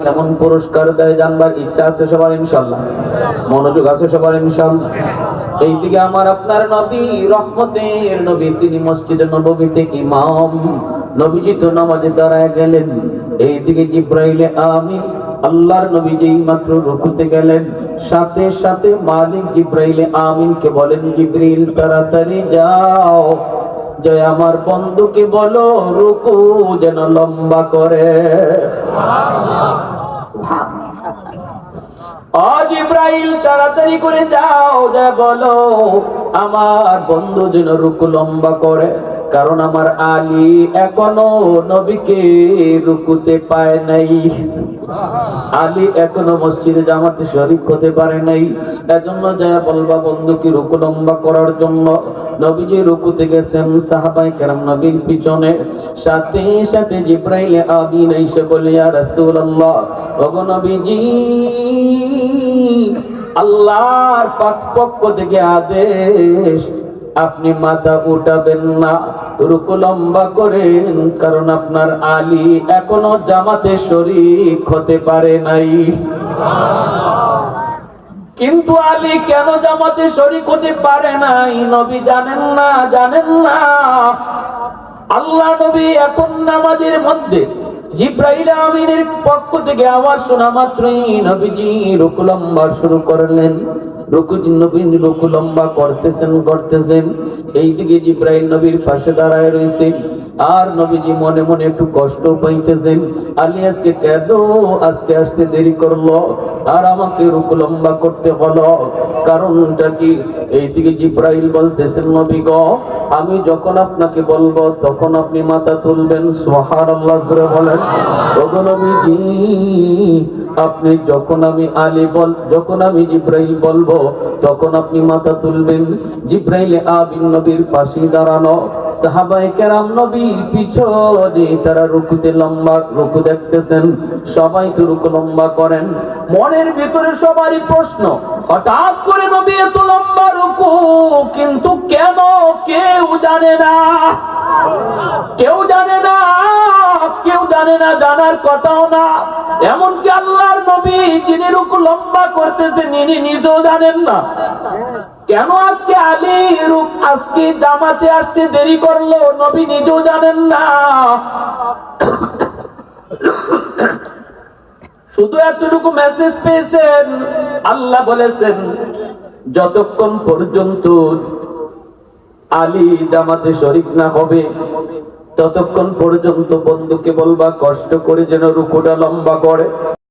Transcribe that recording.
এমন পুরস্কার দেয় জানবার ইচ্ছা আছে সবার, ইনশাল্লাহ। মনোযোগ আছে সবার, ইনশাল্লাহ। এইদিকে আমার আপনার নবী, রহমতের নবী, তিনি মসজিদে নবীতে ইমাম। নবীজি তো নামাজে দাঁড়ায় গেলেন। এইদিকে জিব্রাইলে আমিন, আল্লাহর নবী যেই মাত্র রুকুতে গেলেন। সাথে সাথে মালিক জিব্রাইলে আমিনকে বলেন, জিব্রিল, তাড়াতাড়ি যাও। যে আমার বন্ধুকে বলো, রুকু যেন লম্বা করে। আজ ইব্রাহিম তাড়াতাড়ি করে যাও, যা বলো, আমার বন্ধু যেন রুকু লম্বা করে। কারণ আমার আলী এখনও নবীকে রুকুতে পায় নাই। আলী এখনও মসজিদে জামাতে শরীক হতে পারে নাই। এজন্য যা বলবা, বন্ধুকে রুকু লম্বা করার জন্য। নবীজি রুকুতে গেছেন সাহাবাই কেরাম নবীর পিছনে। সাথে সাথে জিব্রাইল আমিন এসে বলে, ইয়া রাসূলুল্লাহ, ওগো নবীজি, আল্লাহর পাক পক্ষ থেকে আদেশ আপনি মাথা উঠাবেন না, রুকু লম্বা করেন, কারণ আপনার আলী এখনও জামাতে শরীক হতে পারে নাই। কিন্তু আলী কেন জামাতে শরিক হতে পারে নাই? নবী জানেন না জানেন না। আল্লাহ নবী এখন নামাজের মধ্যে জিব্রাইল আমিনের পক্ষ থেকে আওয়াজ শোনা মাত্রই নবীজি রুকু লম্বা শুরু করলেন। রুকু নবী রুকু লম্বা করতেছেন করতেছেন। এইদিকে জিব্রাইল নবীর পাশে দাঁড়ায় রয়েছে। আর নবীজি মনে মনে একটু কষ্ট পাইতেছেন। আলী আজকে কেন আজকে আসতে দেরি করল? আর আমাকে রুকু লম্বা করতে হলো। কারণটা কি? এইদিকে জিব্রাইল বলতেছেন, নবী গো, আমি যখন আপনাকে বলব, তখন আপনি মাথা তুলবেন। সোহার আল্লাহ করে বলেন। নবীজি আপনি যখন আমি আলী বল, যখন আমি জিব্রাইল বলব, তখন আপনি মাথা তুলবেন। জিব্রাইল আবিন নবীর পাশে দাঁড়ানো। সাহাবায়ে কেরাম নবীর পিছনে তারা রুকুতে লম্বা, রুকু দেখতেছেন। সবাই তো রুকু লম্বা করেন। মনের ভিতরে সবারই প্রশ্ন, হঠাৎ করে নবী এত লম্বা রুকু, কিন্তু কেন কেউ জানে না? কেউ জানে না, কেউ জানে না, জানার কথাও না। এমনকি আল্লাহর নবী যিনি রুকু লম্বা করতেছেন, ইনি নিজেও জানেন না। কেন আজকে আলী রূপ আজকে জামাতে আসতে দেরি করল, নবী নিজেও জানেন না। শুধু এতটুকু মেসেজ পেয়েছেন, আল্লাহ বলেছেন, যতক্ষণ পর্যন্ত আলী জামাতে শরিক না হবে ততক্ষণ পর্যন্ত বন্ধুকে বলবা কষ্ট করে যেন রুকুটা লম্বা করে।